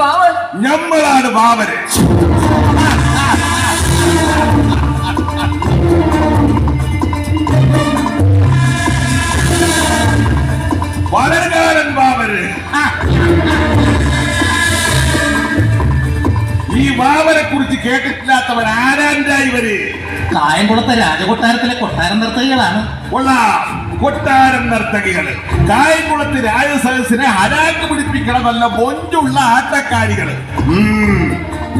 വാവ് ഞമ്മളാണ് ബാബര് വളരുകാരൻ ബാബര് ഈ ബാബരെ കുറിച്ച് കേട്ടിട്ടില്ലാത്തവൻ ആരാന്റെ ഇവർ? കായംകുളത്തെ രാജകൊട്ടാരത്തിലെ കൊട്ടാരം നിർത്തകളാണ് കൊള്ളാം. കൊട്ടാരം നർത്തകികൾ. കായംകുളത്ത് രാജസദസ്സിനെ ഹരാക്ക് പിടിപ്പിക്കണമല്ല പൊഞ്ചുള്ള ആട്ടക്കാരികൾ.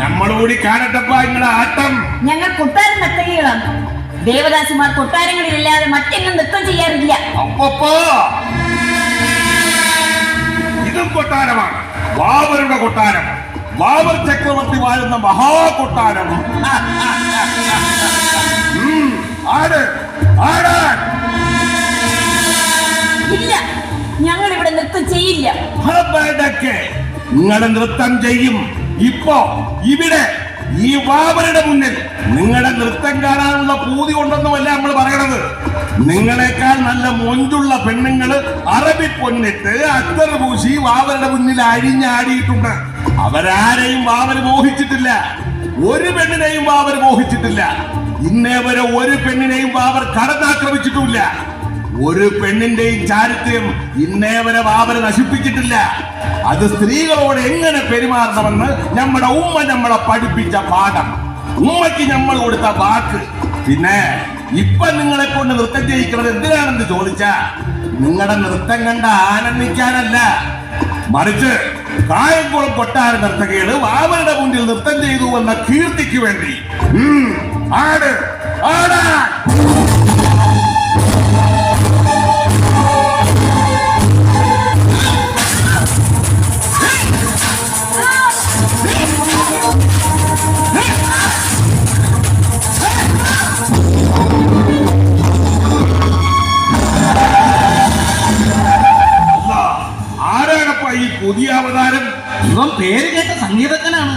ഞങ്ങളോടി കാണട്ടപ്പാ നിങ്ങളെ ആട്ടം. ഞങ്ങൾ കൊട്ടാരം നർത്തകികളാണ്. ദേവദാസിമാർ കൊട്ടാരങ്ങളിലല്ലാതെ മറ്റെങ്ങും നൃത്തം ചെയ്യാറില്ല. ഇതും കൊട്ടാരമാണ്. ബാബറുടെ കൊട്ടാരം. ബാബർ ചക്രവർത്തി വാഴുന്ന മഹാകൊട്ടാരം. കൊട്ടാരം ആട് ആടാൻ ഇല്ല ഞങ്ങൾ ഇവിടെ നൃത്തം ചെയ്യില്ല. നിങ്ങളെ നൃത്തം ചെയ്യും. ഇപ്പോ ഇവിടെ ഈ വാവരുടെ മുന്നിൽ നിങ്ങളുടെ നൃത്തം കാണാനുള്ള പൂതി ഉണ്ടെന്നുമല്ല നമ്മൾ പറയണത്? നിങ്ങളെക്കാൾ നല്ല മൊഞ്ചുള്ള പെണ്ണുങ്ങൾ അറബി പൊന്നിട്ട് അത്തർ പൂശി വാവരുടെ മുന്നിൽ അഴിഞ്ഞാടിയിട്ടുണ്ട്. അവരാരെയും വാവർ മോഹിച്ചിട്ടില്ല. ഒരു പെണ്ണിനെയും വാവർ മോഹിച്ചിട്ടില്ല. ഇന്നേ വരെ ഒരു പെണ്ണിനെയും വാവർ കടന്നാക്രമിച്ചിട്ടുമില്ല. ഒരു പെണ്ണിന്റെയും ചാരിത്രം ഇന്നേ വരെ ബാബര് നശിപ്പിച്ചിട്ടില്ല. അത് സ്ത്രീകളോട് എങ്ങനെ പെരുമാറണമെന്ന് നമ്മുടെ ഉമ്മ നമ്മളെ പഠിപ്പിച്ച പാഠം. ഉമ്മയ്ക്ക് നമ്മൾ കൊടുത്ത വാക്ക്. പിന്നെ ഇപ്പൊ നിങ്ങളെ കൊണ്ട് നൃത്തം ചെയ്യിക്കുന്നത് എന്തിനാണെന്ന് ചോദിച്ചാ നിങ്ങളുടെ നൃത്തം കണ്ട ആനന്ദിക്കാനല്ല. മറിച്ച് കായംകുളം കൊട്ടാര നർത്തകികൾ വാവരുടെ മുന്നിൽ നൃത്തം ചെയ്തു എന്ന കീർത്തിക്ക് വേണ്ടി. ആട് ആട് പേര് കേട്ട സംഗീതജ്ഞനാണ്.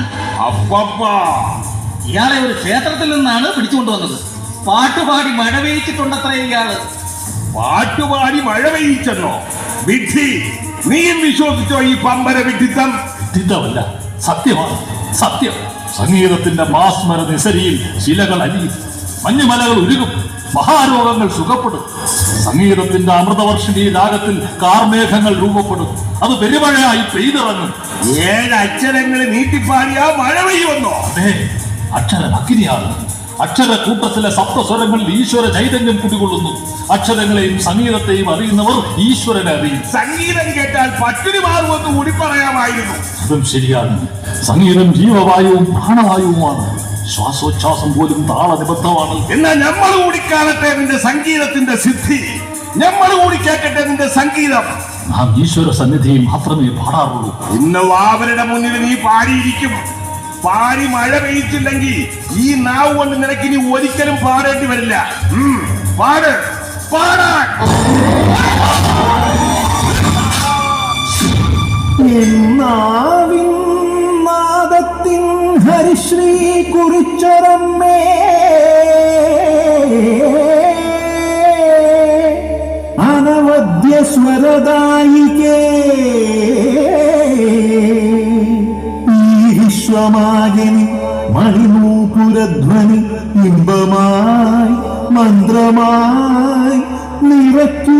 ഇയാളെ ഒരു ക്ഷേത്രത്തിൽ നിന്നാണ് പിടിച്ചുകൊണ്ടുവന്നത്. പാട്ടുപാടി മഴ പെയ്ച്ചിട്ടുണ്ടത്രേ ഇയാൾ. പാട്ടുപാടി മഴ പെയ്യിച്ചെന്നോ വിഡ്ഢി നീയും വിശ്വസിച്ചോ ഈ പമ്പര വിഡ്ഢിത്തം? ചിന്തമല്ല സത്യമാണ് സത്യം. സംഗീതത്തിന്റെ മാസ്മര നിസരിയിൽ ശിലകൾ അലിയും. മഞ്ഞുമലകൾ ഉരുകും. മഹാരോഗങ്ങൾ സുഖപ്പെടും. സംഗീതത്തിന്റെ അമൃതവർഷിണി രാഗത്തിൽ കാർമേഘങ്ങൾ രൂപപ്പെടും. അത് പെരുമഴയായി പെയ്തിറങ്ങും. ഏഴ് അക്ഷരങ്ങൾ നീട്ടിപ്പാടിയാ മഴ പെയ്യുമെന്നോ അതെ അക്ഷരം അഗ്നിയാണ് അക്ഷര കൂട്ടത്തിലെ സപ്തസ്വരങ്ങളിൽ ഈശ്വര ചൈതന്യം കുടികൊള്ളുന്നു. അക്ഷരങ്ങളെയും സംഗീതത്തെയും അറിയുന്നവർ ഈശ്വരനെ അറിയും. സംഗീതം കേട്ടാൽ പട്ടിണി മാറുമെന്ന് കൂടി പറയാമായിരുന്നു. അതും ശരിയാണ്. സംഗീതം ജീവവായുവും പ്രാണവായുവുമാണ്. ശ്വാസോച്ഛ്വാസം പോലും താളനിബദ്ധമാണ് എന്നാൽ നമ്മൾ കൂടി കാണട്ടെ നിന്റെ സംഗീതത്തിന്റെ സിദ്ധി. നമ്മൾ കൂടി കേൾക്കട്ടെ നിന്റെ സംഗീതം. നാം ഈശ്വര സന്നിധിയിൽ മാത്രമേ പാടാറുള്ളൂ. ഇന്ന് വാവരുടെ മുന്നിൽ നീ പാടിയിരിക്കും. പാടി മഴ പെയ്ച്ചില്ലെങ്കിൽ ഈ നാവ് കൊണ്ട് നിനക്ക് ഇനി ഒരിക്കലും പാടേണ്ടി വരില്ല. ഉം, പാട്. പാടാൻ. ഹരിശ്രീ കുറിച്ചൊരമ്മേ. അനവദ്യ സ്വരദായികേ ഈശ്വമാകിനി മണിനൂപുരധ്വനി ഇമ്പമായി മന്ത്രമായി നിറയ്ക്കൂ.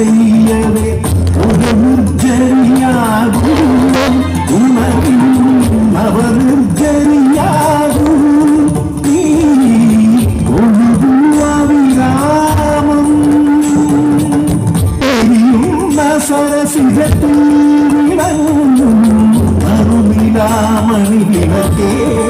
செய்யவே ஒரு நிர்ஜரியாகும் உனக்கும் அவர் நிர்ஜரியாகும் சரசிதத்தில் அருமிலாமணி விளக்கே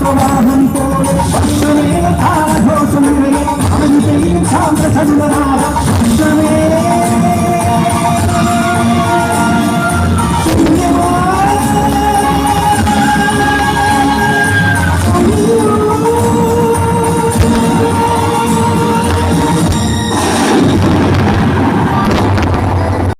പ്രവാഹം പോലെ ഘോഷമേ അവൻ ചെയ്യും ശാന്തചന്ദ്രനാഥ